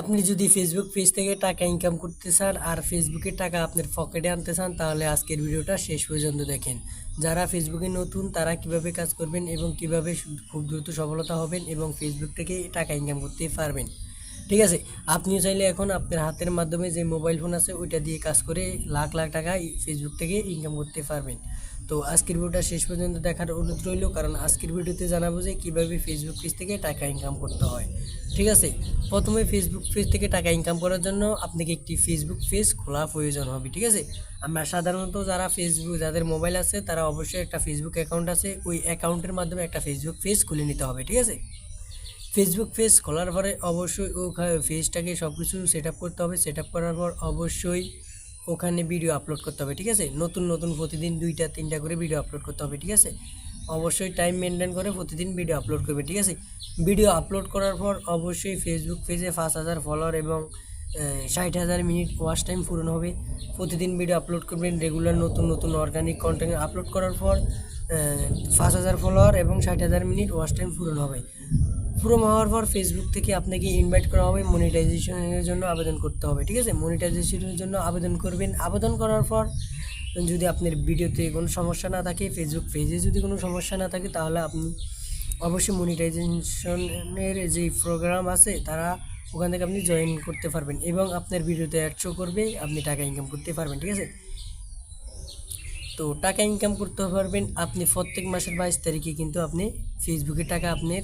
আপনি যদি Facebook page থেকে টাকা ইনকাম করতে চান আর ফেসবুকে টাকা আপনার পকেটে আনতে চান, তাহলে আজকের ভিডিওটা শেষ পর্যন্ত দেখেন। যারা ফেসবুকে নতুন, তারা কীভাবে কাজ করবেন এবং কীভাবে খুব দ্রুত সফলতা হবেন এবং ফেসবুক থেকে টাকা ইনকাম করতে পারবেন। ঠিক আছে? আপনিও চাইলে এখন আপনার হাতের মাধ্যমে যে মোবাইল ফোন আছে, ওইটা দিয়ে কাজ করে লাখ লাখ টাকা ফেসবুক থেকে ইনকাম করতে পারবেন। তো আজকের ভিডিওটা শেষ পর্যন্ত দেখার অনুরোধ রইল, কারণ আজকের ভিডিওতে জানাব যে কীভাবে ফেসবুক পেজ থেকে টাকা ইনকাম করতে হয়। ঠিক আছে? প্রথমে ফেসবুক পেজ থেকে টাকা ইনকাম করার জন্য আপনাকে একটি ফেসবুক পেজ খোলা প্রয়োজন হবে, ঠিক আছে? আমরা সাধারণত যারা ফেসবুক যাদের মোবাইল আছে, তারা অবশ্যই একটা ফেসবুক অ্যাকাউন্ট আছে। ওই অ্যাকাউন্টের মাধ্যমে একটা ফেসবুক পেজ খুলে নিতে হবে, ঠিক আছে? ফেসবুক পেজ খোলার পরে অবশ্যই ও পেজটাকে সব কিছু সেট করতে হবে। সেট করার পর অবশ্যই ওখানে ভিডিও আপলোড করতে হবে, ঠিক আছে? নতুন নতুন প্রতিদিন দুইটা, তিনটা করে ভিডিও আপলোড করতে হবে, ঠিক আছে? অবশ্যই টাইম মেনটেন করে প্রতিদিন ভিডিও আপলোড করবে, ঠিক আছে? ভিডিও আপলোড করার পর অবশ্যই ফেসবুক পেজে পাঁচ হাজার ফলোয়ার এবং ষাট হাজার মিনিট ওয়াচ টাইম পূরণ হবে। প্রতিদিন ভিডিও আপলোড করবেন রেগুলার নতুন নতুন অর্গানিক কন্টেন্ট আপলোড করার পর পাঁচ হাজার ফলোয়ার এবং ষাট হাজার মিনিট ওয়াচ টাইম পূরণ হবে। পুরো হওয়ার পর ফেসবুক থেকে আপনাকে ইনভাইট করা হবে মনিটাইজেশনের জন্য আবেদন করতে হবে, ঠিক আছে? মনিটাইজেশনের জন্য আবেদন করবেন। আবেদন করার পর যদি আপনার ভিডিওতে কোনো সমস্যা না থাকে ফেসবুক পেজে যদি কোনো সমস্যা না থাকে, তাহলে আপনি অবশ্যই মনিটাইজেশনের যে প্রোগ্রাম আছে, তারা ওখান থেকে আপনি জয়েন করতে পারবেন এবং আপনার ভিডিওতে অ্যাড শো করবে, আপনি টাকা ইনকাম করতে পারবেন, ঠিক আছে? তো টাকা ইনকাম করতে পারবেন। আপনি প্রত্যেক মাসের বাইশ তারিখে কিন্তু আপনি ফেসবুকে টাকা আপনার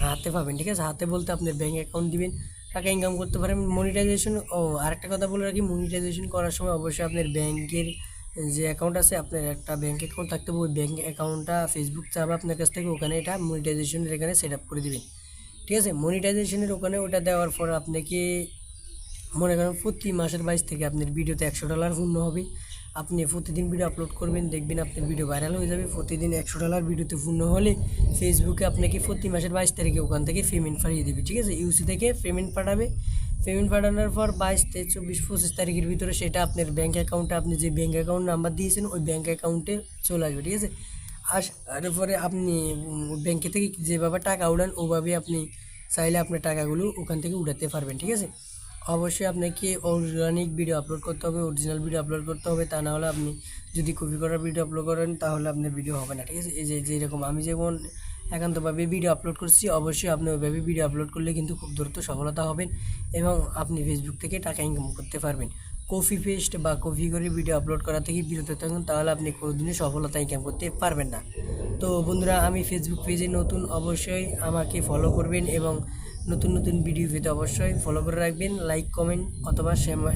হাতে পাবেন, ঠিক আছে? হাতে বলতে আপনার ব্যাঙ্ক অ্যাকাউন্ট দিবেন, টাকা ইনকাম করতে পারেন মনিটাইজেশন ও, আরেকটা কথা বলে রাখি মনিটাইজেশন করার সময় অবশ্যই আপনার ব্যাংকের যে অ্যাকাউন্ট আছে, আপনার একটা ব্যাঙ্ক অ্যাকাউন্ট থাকতে হবে, ওই ব্যাঙ্ক অ্যাকাউন্টটা ফেসবুক চাবে আপনার কাছ থেকে, ওখানে এটা মনিটাইজেশনের এখানে সেট আপ করে দিবেন। ঠিক আছে? মনিটাইজেশনের ওখানে ওটা দেওয়ার পর আপনাকে, মনে করেন প্রতি মাসের বাইশ থেকে আপনার ভিডিওতে একশো ডলার পূর্ণ হবে। আপনি প্রতিদিন ভিডিও আপলোড করবেন, দেখবেন আপনার ভিডিও ভাইরাল হয়ে যাবে। প্রতিদিন একশো ডলার ভিডিওতে পূর্ণ হলে ফেসবুকে আপনাকে প্রতি মাসের বাইশ তারিখে ওখান থেকে পেমেন্ট পাঠিয়ে দেবে, ঠিক আছে? ইউসি থেকে পেমেন্ট পাঠাবে। পেমেন্ট পাঠানোর পর বাইশ তেইশ চব্বিশ, পঁচিশ তারিখের ভিতরে সেটা আপনার ব্যাঙ্ক অ্যাকাউন্টে আপনি যে ব্যাঙ্ক অ্যাকাউন্ট নাম্বার দিয়েছেন, ওই ব্যাঙ্ক অ্যাকাউন্টে চলে আসবে, ঠিক আছে? আর তারপরে আপনি ব্যাঙ্কে থেকে যেভাবে টাকা উড়ান ওভাবে আপনি চাইলে আপনার টাকাগুলো ওখান থেকে উঠাতে পারবেন, ঠিক আছে? অবশ্যই আপনাকে অর্গানিক ভিডিও আপলোড করতে হবে অরিজিনাল ভিডিও আপলোড করতে হবে। তা না হলে আপনি যদি কপি করার ভিডিও আপলোড করেন, তাহলে আপনার ভিডিও হবে না, ঠিক আছে? এই যে যেরকম আমি যেমন একান্তভাবে ভিডিও আপলোড করছি, অবশ্যই আপনি ওইভাবে ভিডিও আপলোড করলে কিন্তু খুব দ্রুত সফলতা হবেন এবং আপনি ফেসবুক থেকে টাকা ইনকাম করতে পারবেন। কপি পেস্ট বা কপি করে ভিডিও আপলোড করা থেকে বিরত থাকুন, তাহলে আপনি কোনোদিনই সফলতা ইনকাম করতে পারবেন না। তো বন্ধুরা, আমি ফেসবুক পেজে নতুন, অবশ্যই আমাকে ফলো করবেন এবং নতুন নতুন ভিডিও পেতে অবশ্যই ফলো করে রাখবেন লাইক কমেন্ট অথবা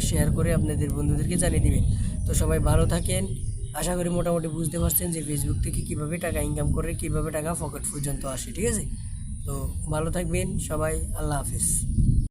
শেয়ার করে আপনাদের বন্ধুদেরকে জানিয়ে দেবেন। তো সবাই ভালো থাকেন। আশা করি মোটামুটি বুঝতে পারছেন যে ফেসবুক থেকে কীভাবে টাকা ইনকাম করে, কীভাবে টাকা পকেট পর্যন্ত আসে, ঠিক আছে? তো ভালো থাকবেন সবাই, আল্লাহ হাফিজ।